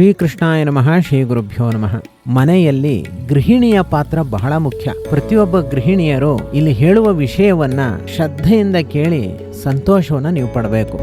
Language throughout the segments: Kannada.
ಶ್ರೀಕೃಷ್ಣಾಯ ನಮಃ, ಶ್ರೀ ಗುರುಭ್ಯೋ ನಮಃ. ಮನೆಯಲ್ಲಿ ಗೃಹಿಣಿಯ ಪಾತ್ರ ಬಹಳ ಮುಖ್ಯ. ಪ್ರತಿಯೊಬ್ಬ ಗೃಹಿಣಿಯರು ಇಲ್ಲಿ ಹೇಳುವ ವಿಷಯವನ್ನ ಶ್ರದ್ಧೆಯಿಂದ ಕೇಳಿ ಸಂತೋಷವನ್ನ ನೀವು ಪಡಬೇಕು.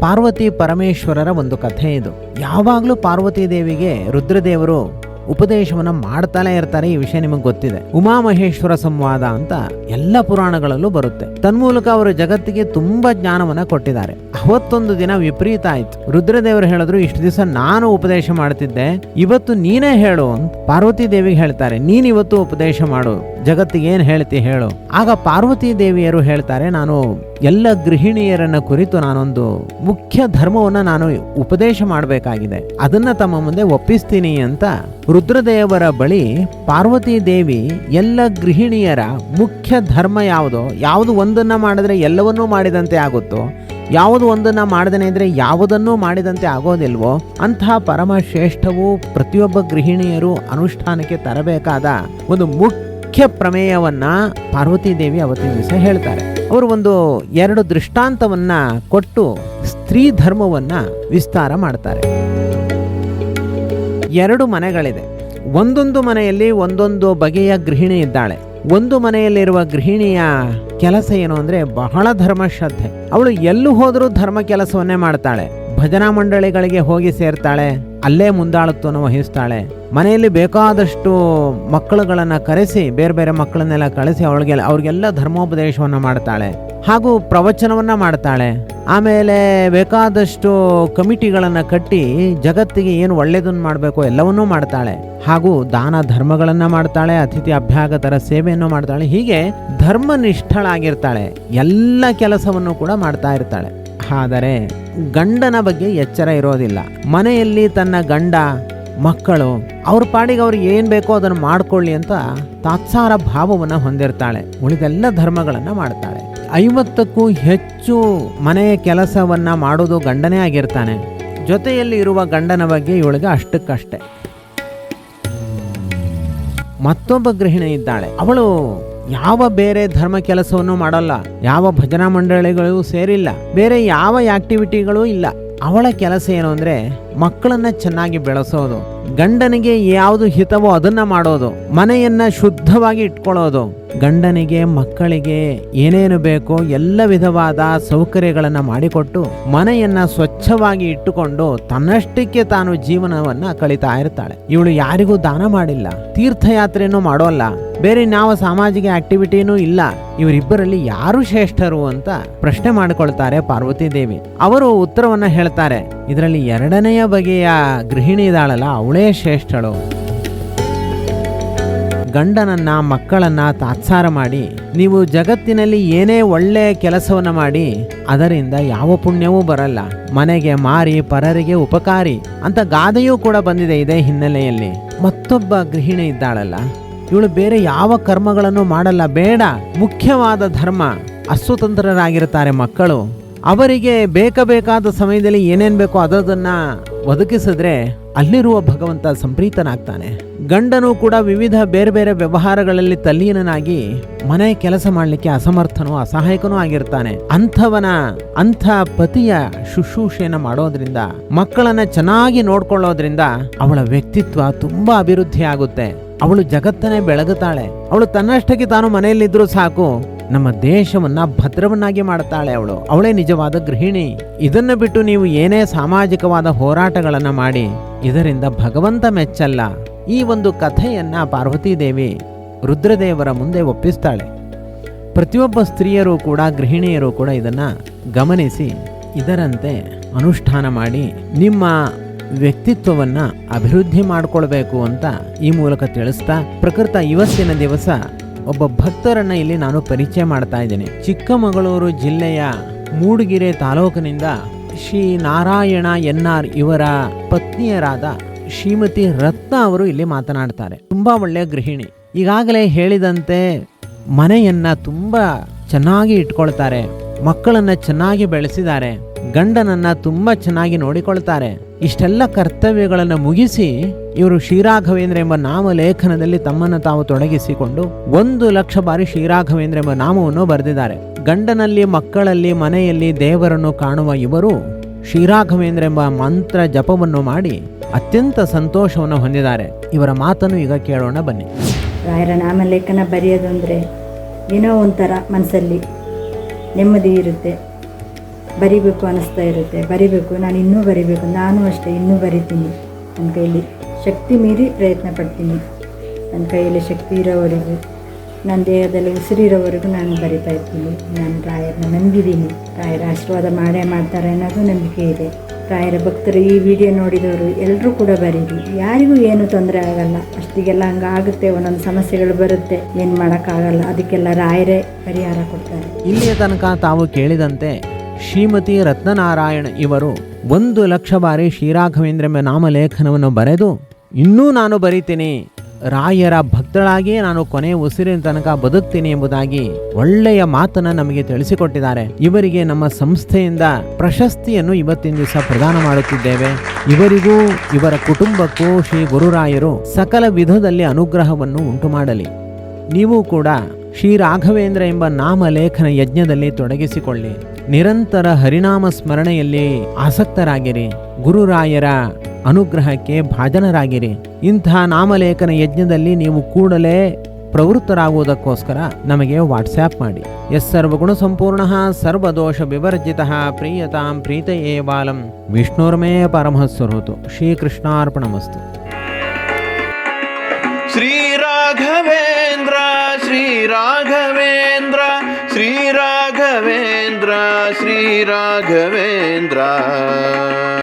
ಪಾರ್ವತಿ ಪರಮೇಶ್ವರರ ಒಂದು ಕಥೆ ಇದು. ಯಾವಾಗಲೂ ಪಾರ್ವತಿ ದೇವಿಗೆ ರುದ್ರದೇವರು ಉಪದೇಶವನ್ನ ಮಾಡ್ತಾನೆ ಇರ್ತಾರೆ ಈ ವಿಷಯ ನಿಮಗೆ ಗೊತ್ತಿದೆ. ಉಮಾಮಹೇಶ್ವರ ಸಂವಾದ ಅಂತ ಎಲ್ಲ ಪುರಾಣಗಳಲ್ಲೂ ಬರುತ್ತೆ. ತನ್ಮೂಲಕ ಅವರು ಜಗತ್ತಿಗೆ ತುಂಬಾ ಜ್ಞಾನವನ್ನ ಕೊಟ್ಟಿದ್ದಾರೆ. ಅವತ್ತೊಂದು ದಿನ ವಿಪರೀತ ಆಯ್ತು. ರುದ್ರದೇವರು ಹೇಳಿದ್ರು, ಇಷ್ಟು ದಿವಸ ನಾನು ಉಪದೇಶ ಮಾಡ್ತಿದ್ದೆ, ಇವತ್ತು ನೀನೇ ಹೇಳು ಅಂತ ಪಾರ್ವತಿ ದೇವಿಗೆ ಹೇಳ್ತಾರೆ. ನೀನ್ ಇವತ್ತು ಉಪದೇಶ ಮಾಡು, ಜಗತ್ತಿಗೆ ಏನ್ ಹೇಳ್ತಿ ಹೇಳು. ಆಗ ಪಾರ್ವತಿ ದೇವಿಯರು ಹೇಳ್ತಾರೆ, ನಾನು ಎಲ್ಲ ಗೃಹಿಣಿಯರನ್ನ ಕುರಿತು ನಾನೊಂದು ಮುಖ್ಯ ಧರ್ಮವನ್ನ ನಾನು ಉಪದೇಶ ಮಾಡಬೇಕಾಗಿದೆ. ಅದನ್ನ ತಮ್ಮ ಮುಂದೆ ಒಪ್ಪಿಸ್ತೀನಿ ಅಂತ ರುದ್ರದೇವರ ಬಳಿ ಪಾರ್ವತಿ ದೇವಿ ಎಲ್ಲ ಗೃಹಿಣಿಯರ ಮುಖ್ಯ ಧರ್ಮ ಯಾವುದೋ, ಯಾವುದು ಒಂದನ್ನ ಮಾಡಿದ್ರೆ ಎಲ್ಲವನ್ನೂ ಮಾಡಿದಂತೆ ಆಗುತ್ತೋ, ಯಾವುದು ಒಂದನ್ನ ಮಾಡದೇನೆ ಇದ್ರೆ ಯಾವುದನ್ನು ಮಾಡಿದಂತೆ ಆಗೋದಿಲ್ವೋ ಅಂತಹ ಪರಮ ಶ್ರೇಷ್ಠವು ಪ್ರತಿಯೊಬ್ಬ ಗೃಹಿಣಿಯರು ಅನುಷ್ಠಾನಕ್ಕೆ ತರಬೇಕಾದ ಒಂದು ಮುಖ್ಯ ಪ್ರಮೇಯವನ್ನ ಪಾರ್ವತಿ ದೇವಿ ಅವತ್ತಿನ ದಿವಸ ಹೇಳ್ತಾರೆ. ಅವರು ಒಂದು ಎರಡು ದೃಷ್ಟಾಂತವನ್ನ ಕೊಟ್ಟು ಸ್ತ್ರೀ ಧರ್ಮವನ್ನ ವಿಸ್ತಾರ ಮಾಡ್ತಾರೆ. ಎರಡು ಮನೆಗಳಿದೆ. ಒಂದೊಂದು ಮನೆಯಲ್ಲಿ ಒಂದೊಂದು ಬಗೆಯ ಗೃಹಿಣಿ ಇದ್ದಾಳೆ. ಒಂದು ಮನೆಯಲ್ಲಿರುವ ಗೃಹಿಣಿಯ ಕೆಲಸ ಏನು ಅಂದರೆ ಬಹಳ ಧರ್ಮಶ್ರದ್ಧೆ ಅವಳು ಎಲ್ಲೂ ಹೋದರೂ ಧರ್ಮ ಕೆಲಸವನ್ನೇ ಮಾಡ್ತಾಳೆ. ಭಜನಾ ಮಂಡಳಿಗಳಿಗೆ ಹೋಗಿ ಸೇರ್ತಾಳೆ. ಅಲ್ಲೇ ಮುಂದಾಳತ್ವವನ್ನು ವಹಿಸ್ತಾಳೆ. ಮನೆಯಲ್ಲಿ ಬೇಕಾದಷ್ಟು ಮಕ್ಕಳುಗಳನ್ನು ಕರೆಸಿ, ಬೇರೆ ಬೇರೆ ಮಕ್ಕಳನ್ನೆಲ್ಲ ಕಳಿಸಿ ಅವಳಿಗೆ ಅವ್ರಿಗೆಲ್ಲ ಧರ್ಮೋಪದೇಶವನ್ನು ಮಾಡ್ತಾಳೆ. ಹಾಗೂ ಪ್ರವಚನವನ್ನು ಮಾಡ್ತಾಳೆ. ಆಮೇಲೆ ಬೇಕಾದಷ್ಟು ಕಮಿಟಿಗಳನ್ನು ಕಟ್ಟಿ ಜಗತ್ತಿಗೆ ಏನು ಒಳ್ಳೆಯದನ್ನು ಮಾಡಬೇಕು ಎಲ್ಲವನ್ನೂ ಮಾಡ್ತಾಳೆ. ಹಾಗೂ ದಾನ ಧರ್ಮಗಳನ್ನು ಮಾಡ್ತಾಳೆ, ಅತಿಥಿ ಅಭ್ಯಾಗತರ ಸೇವೆಯನ್ನು ಮಾಡ್ತಾಳೆ. ಹೀಗೆ ಧರ್ಮನಿಷ್ಠಳಾಗಿರ್ತಾಳೆ. ಎಲ್ಲ ಕೆಲಸವನ್ನು ಕೂಡ ಮಾಡ್ತಾ ಇರ್ತಾಳೆ. ಆದರೆ ಗಂಡನ ಬಗ್ಗೆ ಎಚ್ಚರ ಇರೋದಿಲ್ಲ. ಮನೆಯಲ್ಲಿ ತನ್ನ ಗಂಡ, ಮಕ್ಕಳು, ಅವ್ರ ಪಾಡಿಗೆ ಅವ್ರಿಗೆ ಏನು ಬೇಕೋ ಅದನ್ನು ಮಾಡ್ಕೊಳ್ಳಿ ಅಂತ ತಾತ್ಸಾರ ಭಾವವನ್ನು ಹೊಂದಿರ್ತಾಳೆ. ಉಳಿದೆಲ್ಲ ಧರ್ಮಗಳನ್ನ ಮಾಡ್ತಾಳೆ. ಐವತ್ತಕ್ಕೂ ಹೆಚ್ಚು ಮನೆಯ ಕೆಲಸವನ್ನ ಮಾಡೋದು ಗಂಡನೇ ಆಗಿರ್ತಾನೆ. ಜೊತೆಯಲ್ಲಿ ಇರುವ ಗಂಡನ ಬಗ್ಗೆ ಇವಳಿಗೆ ಅಷ್ಟಕ್ಕಷ್ಟೇ. ಮತ್ತೊಬ್ಬ ಗೃಹಿಣಿ ಇದ್ದಾಳೆ. ಅವಳು ಯಾವ ಬೇರೆ ಧರ್ಮ ಕೆಲಸವನ್ನು ಮಾಡಲ್ಲ, ಯಾವ ಭಜನಾ ಮಂಡಳಿಗಳು ಸೇರಿಲ್ಲ, ಬೇರೆ ಯಾವ ಆಕ್ಟಿವಿಟಿಗಳು ಇಲ್ಲ. ಅವಳ ಕೆಲಸ ಏನು ಅಂದ್ರೆ ಮಕ್ಕಳನ್ನ ಚೆನ್ನಾಗಿ ಬೆಳೆಸೋದು. ಗಂಡನಿಗೆ ಯಾವುದು ಹಿತವೋ ಅದನ್ನ ಮಾಡೋದು, ಮನೆಯನ್ನ ಶುದ್ಧವಾಗಿ ಇಟ್ಕೊಳ್ಳೋದು. ಗಂಡನಿಗೆ, ಮಕ್ಕಳಿಗೆ ಏನೇನು ಬೇಕೋ ಎಲ್ಲ ವಿಧವಾದ ಸೌಕರ್ಯಗಳನ್ನ ಮಾಡಿಕೊಟ್ಟು, ಮನೆಯನ್ನ ಸ್ವಚ್ಛವಾಗಿ ಇಟ್ಟುಕೊಂಡು ತನ್ನಷ್ಟಕ್ಕೆ ತಾನು ಜೀವನವನ್ನ ಕಳಿತಾ ಇರ್ತಾಳೆ. ಇವಳು ಯಾರಿಗೂ ದಾನ ಮಾಡಿಲ್ಲ, ತೀರ್ಥಯಾತ್ರೆನೂ ಮಾಡೋಲ್ಲ, ಬೇರೆ ಯಾವ ಸಾಮಾಜಿಕ ಆಕ್ಟಿವಿಟಿನೂ ಇಲ್ಲ. ಇವರಿಬ್ಬರಲ್ಲಿ ಯಾರು ಶ್ರೇಷ್ಠರು ಅಂತ ಪ್ರಶ್ನೆ ಮಾಡಿಕೊಳ್ತಾರೆ ಪಾರ್ವತಿ ದೇವಿ. ಅವರು ಉತ್ತರವನ್ನ ಹೇಳ್ತಾರೆ, ಇದರಲ್ಲಿ ಎರಡನೆಯ ಬಗೆಯ ಗೃಹಿಣಿ ಇದಾಳಲ್ಲ ಅವಳೇ ಶ್ರೇಷ್ಠಳು. ಗಂಡನನ್ನ ಮಕ್ಕಳನ್ನ ತಾತ್ಸಾರ ಮಾಡಿ, ನೀವು ಜಗತ್ತಿನಲ್ಲಿ ಏನೇ ಒಳ್ಳೆಯ ಕೆಲಸವನ್ನು ಮಾಡಿ, ಅದರಿಂದ ಯಾವ ಪುಣ್ಯವೂ ಬರಲ್ಲ. ಮನೆಗೆ ಮಾರಿ, ಪರರಿಗೆ ಉಪಕಾರಿ ಅಂತ ಗಾದೆಯೂ ಕೂಡ ಬಂದಿದೆ ಇದೇ ಹಿನ್ನೆಲೆಯಲ್ಲಿ. ಮತ್ತೊಬ್ಬ ಗೃಹಿಣಿ ಇದ್ದಾಳಲ್ಲ. ಇವಳು ಬೇರೆ ಯಾವ ಕರ್ಮಗಳನ್ನು ಮಾಡಲ್ಲ. ಬೇಡ, ಮುಖ್ಯವಾದ ಧರ್ಮ ಅಸ್ವತಂತ್ರರಾಗಿರ್ತಾರೆ ಮಕ್ಕಳು. ಅವರಿಗೆ ಬೇಕಬೇಕಾದ ಸಮಯದಲ್ಲಿ ಏನೇನು ಬೇಕೋ ಅದನ್ನ ಒದಗಿಸಿದ್ರೆ ಅಲ್ಲಿರುವ ಭಗವಂತ ಸಂಪ್ರೀತನಾಗ್ತಾನೆ. ಗಂಡನು ಕೂಡ ವಿವಿಧ ಬೇರೆ ಬೇರೆ ವ್ಯವಹಾರಗಳಲ್ಲಿ ತಲ್ಲೀನನಾಗಿ ಮನೆ ಕೆಲಸ ಮಾಡಲಿಕ್ಕೆ ಅಸಮರ್ಥನೂ ಅಸಹಾಯಕನೂ ಆಗಿರ್ತಾನೆ. ಅಂಥವನ, ಅಂಥ ಪತಿಯ ಶುಶ್ರೂಷೆಯನ್ನು ಮಾಡೋದ್ರಿಂದ, ಮಕ್ಕಳನ್ನ ಚೆನ್ನಾಗಿ ನೋಡ್ಕೊಳ್ಳೋದ್ರಿಂದ ಅವಳ ವ್ಯಕ್ತಿತ್ವ ತುಂಬಾ ಅಭಿವೃದ್ಧಿ ಆಗುತ್ತೆ ಅವಳು ಜಗತ್ತನ್ನೇ ಬೆಳಗುತ್ತಾಳೆ. ಅವಳು ತನ್ನಷ್ಟಕ್ಕೆ ತಾನು ಮನೆಯಲ್ಲಿದ್ದರೂ ಸಾಕು ನಮ್ಮ ದೇಶವನ್ನ ಭದ್ರವನ್ನಾಗಿ ಮಾಡುತ್ತಾಳೆ ಅವಳು. ಅವಳೇ ನಿಜವಾದ ಗೃಹಿಣಿ. ಇದನ್ನು ಬಿಟ್ಟು ನೀವು ಏನೇ ಸಾಮಾಜಿಕವಾದ ಹೋರಾಟಗಳನ್ನು ಮಾಡಿ, ಇದರಿಂದ ಭಗವಂತ ಮೆಚ್ಚಲ್ಲ. ಈ ಒಂದು ಕಥೆಯನ್ನ ಪಾರ್ವತಿ ದೇವಿ ರುದ್ರದೇವರ ಮುಂದೆ ಒಪ್ಪಿಸ್ತಾಳೆ. ಪ್ರತಿಯೊಬ್ಬ ಸ್ತ್ರೀಯರು ಕೂಡ, ಗೃಹಿಣಿಯರು ಕೂಡ ಇದನ್ನ ಗಮನಿಸಿ, ಇದರಂತೆ ಅನುಷ್ಠಾನ ಮಾಡಿ, ನಿಮ್ಮ ವ್ಯಕ್ತಿತ್ವವನ್ನು ಅಭಿವೃದ್ಧಿ ಮಾಡಿಕೊಳ್ಬೇಕು ಅಂತ ಈ ಮೂಲಕ ತಿಳಿಸ್ತಾ, ಪ್ರಕೃತ ಇವತ್ತಿನ ದಿವಸ ಒಬ್ಬ ಭಕ್ತರನ್ನ ಇಲ್ಲಿ ನಾನು ಪರಿಚಯ ಮಾಡ್ತಾ ಇದ್ದೇನೆ. ಚಿಕ್ಕಮಗಳೂರು ಜಿಲ್ಲೆಯ ಮೂಡಿಗೆರೆ ತಾಲೂಕಿನಿಂದ ಶ್ರೀ ನಾರಾಯಣ ಎನ್ ಆರ್ ಇವರ ಪತ್ನಿಯರಾದ ಶ್ರೀಮತಿ ರತ್ನ ಅವರು ಇಲ್ಲಿ ಮಾತನಾಡ್ತಾರೆ. ತುಂಬಾ ಒಳ್ಳೆಯ ಗೃಹಿಣಿ. ಈಗಾಗಲೇ ಹೇಳಿದಂತೆ ಮನೆಯನ್ನ ತುಂಬಾ ಚೆನ್ನಾಗಿ ಇಟ್ಕೊಳ್ತಾರೆ. ಮಕ್ಕಳನ್ನ ಚೆನ್ನಾಗಿ ಬೆಳೆಸಿದ್ದಾರೆ. ಗಂಡನನ್ನ ತುಂಬಾ ಚೆನ್ನಾಗಿ ನೋಡಿಕೊಳ್ತಾರೆ. ಇಷ್ಟೆಲ್ಲ ಕರ್ತವ್ಯಗಳನ್ನು ಮುಗಿಸಿ ಇವರು ಶ್ರೀರಾಘವೇಂದ್ರ ಎಂಬ ನಾಮಲೇಖನದಲ್ಲಿ ತಮ್ಮನ್ನು ತಾವು ತೊಡಗಿಸಿಕೊಂಡು ಒಂದು ಲಕ್ಷ ಬಾರಿ ಶ್ರೀರಾಘವೇಂದ್ರ ಎಂಬ ನಾಮವನ್ನು ಬರೆದಿದ್ದಾರೆ. ಗಂಡನಲ್ಲಿ, ಮಕ್ಕಳಲ್ಲಿ, ಮನೆಯಲ್ಲಿ ದೇವರನ್ನು ಕಾಣುವ ಇವರು ಶ್ರೀರಾಘವೇಂದ್ರ ಎಂಬ ಮಂತ್ರ ಜಪವನ್ನು ಮಾಡಿ ಅತ್ಯಂತ ಸಂತೋಷವನ್ನು ಹೊಂದಿದ್ದಾರೆ. ಇವರ ಮಾತನ್ನು ಈಗ ಕೇಳೋಣ ಬನ್ನಿ. ರಾಯರ ನಾಮಲೇಖನ ಬರೆಯೋದು ಅಂದರೆ ಏನೋ ಒಂಥರ ಮನಸ್ಸಲ್ಲಿ ನೆಮ್ಮದಿ ಇರುತ್ತೆ. ಬರಿಬೇಕು ಅನ್ನಿಸ್ತಾ ಇರುತ್ತೆ. ಬರಿಬೇಕು, ನಾನು ಇನ್ನೂ ಬರಿಬೇಕು, ನಾನು ಅಷ್ಟೇ ಇನ್ನೂ ಬರಿತೀನಿ. ನನ್ನ ಕೈಯಲ್ಲಿ ಶಕ್ತಿ ಮೀರಿ ಪ್ರಯತ್ನ ಪಡ್ತೀನಿ. ನನ್ನ ಕೈಯಲ್ಲಿ ಶಕ್ತಿ ಇರೋವರೆಗೂ, ನನ್ನ ದೇಹದಲ್ಲಿ ಉಸಿರಿರೋವರೆಗೂ ನಾನು ಬರಿತಾ ಇರ್ತೀನಿ. ನಾನು ರಾಯರನ್ನ ನಂಬಿದ್ದೀನಿ. ರಾಯರ ಆಶೀರ್ವಾದ ಮಾಡೇ ಮಾಡ್ತಾರೆ ಅನ್ನೋದು ನಂಬಿಕೆ ಇದೆ. ರಾಯರ ಭಕ್ತರು ಈ ವಿಡಿಯೋ ನೋಡಿದವರು ಎಲ್ಲರೂ ಕೂಡ ಬರೀರಿ. ಯಾರಿಗೂ ಏನು ತೊಂದರೆ ಆಗಲ್ಲ. ಅಷ್ಟಿಗೆಲ್ಲ ಹಂಗಾಗುತ್ತೆ, ಒಂದೊಂದು ಸಮಸ್ಯೆಗಳು ಬರುತ್ತೆ. ಏನು ಮಾಡೋಕ್ಕಾಗಲ್ಲ. ಅದಕ್ಕೆಲ್ಲ ರಾಯರೇ ಪರಿಹಾರ ಕೊಡ್ತಾರೆ. ಇಲ್ಲಿಯ ತನಕ ತಾವು ಕೇಳಿದಂತೆ ಶ್ರೀಮತಿ ರತ್ನನಾರಾಯಣ ಇವರು ಒಂದು ಲಕ್ಷ ಬಾರಿ ಶ್ರೀರಾಘವೇಂದ್ರ ಎಂಬ ನಾಮಲೇಖನವನ್ನು ಬರೆದು, ಇನ್ನೂ ನಾನು ಬರಿತೀನಿ. ರಾಯರ ಭಕ್ತಳಾಗಿಯೇ ನಾನು ಕೊನೆ ಉಸಿರಿನ ತನಕ ಬದುಕ್ತೀನಿ ಎಂಬುದಾಗಿ ಒಳ್ಳೆಯ ಮಾತನ್ನು ನಮಗೆ ತಿಳಿಸಿಕೊಟ್ಟಿದ್ದಾರೆ. ಇವರಿಗೆ ನಮ್ಮ ಸಂಸ್ಥೆಯಿಂದ ಪ್ರಶಸ್ತಿಯನ್ನು ಇವತ್ತಿನ ದಿವಸ ಪ್ರದಾನ ಮಾಡುತ್ತಿದ್ದೇವೆ. ಇವರಿಗೂ, ಇವರ ಕುಟುಂಬಕ್ಕೂ ಶ್ರೀ ಗುರುರಾಯರು ಸಕಲ ವಿಧದಲ್ಲಿ ಅನುಗ್ರಹವನ್ನು ಉಂಟು ಮಾಡಲಿ ನೀವು ಕೂಡ ಶ್ರೀ ರಾಘವೇಂದ್ರ ಎಂಬ ನಾಮಲೇಖನ ಯಜ್ಞದಲ್ಲಿ ತೊಡಗಿಸಿಕೊಳ್ಳಿ. ನಿರಂತರ ಹರಿನಾಮ ಸ್ಮರಣೆಯಲ್ಲಿ ಆಸಕ್ತರಾಗಿರಿ. ಗುರುರಾಯರ ಅನುಗ್ರಹಕ್ಕೆ ಭಾಜನರಾಗಿರಿ. ಇಂಥ ನಾಮಲೇಖನ ಯಜ್ಞದಲ್ಲಿ ನೀವು ಕೂಡಲೇ ಪ್ರವೃತ್ತರಾಗುವುದಕ್ಕೋಸ್ಕರ ನಮಗೆ ವಾಟ್ಸ್ಆ್ಯಪ್ ಮಾಡಿ. ಎಸ್ ಸರ್ವಗುಣ ಸಂಪೂರ್ಣ ಸರ್ವದೋಷ ವಿವರ್ಜಿತ ಪ್ರಿಯತಾಂ ಪ್ರೀತಯೇ ಬಾಲಂ. ವಿಷ್ಣುರ್ಮೇ ಪರಮಸ್ವರೂತು ಶ್ರೀಕೃಷ್ಣಾರ್ಪಣಮಸ್ತು. Shri Raghavendra Shri Raghavendra ಶ್ರೀರಾ Raghavendra Sri Raghavendra